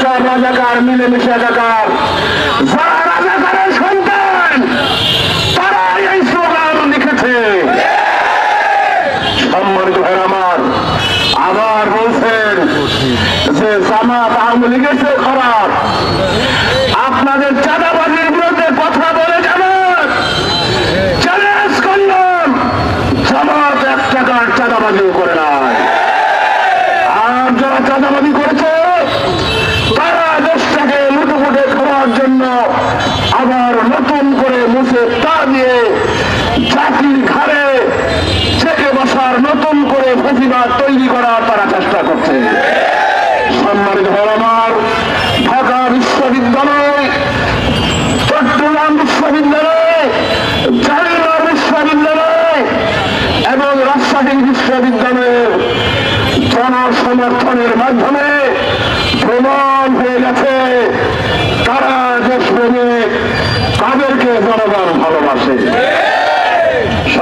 স্বৈরাচার রাজাকার, মিলেমিশে একাকার যারা রাজাকারের সন্তান তারা এই স্লোগান লিখেছে। সম্মানিত ভাই আমার, আবার বলছেন যে জামাত আওয়ামী লীগের চেয়ে খারাপ। আপনাদের চাঁদাবাজির বিরুদ্ধে কথা বলে জামাত। চ্যালেঞ্জ করলাম। জামাত এক টাকার চাঁদাবাজিও করে নাই। আর যারা চাঁদাবাজি আবার নতুন করে মুছে তা দিয়ে জাতির ঘাড়ে চেকে বসার নতুন করে প্রতিবাদ তৈরি করার তারা চেষ্টা করছে। সম্মানিত হল আমার ঢাকা বিশ্ববিদ্যালয়, চট্টগ্রাম বিশ্ববিদ্যালয় জাহাঙ্গীরনগর বিশ্ববিদ্যালয় এবং রাজশাহী বিশ্ববিদ্যালয়ের জনসমর্থনের মাধ্যমে তাদেরকে জনগণ ভালোবাসে।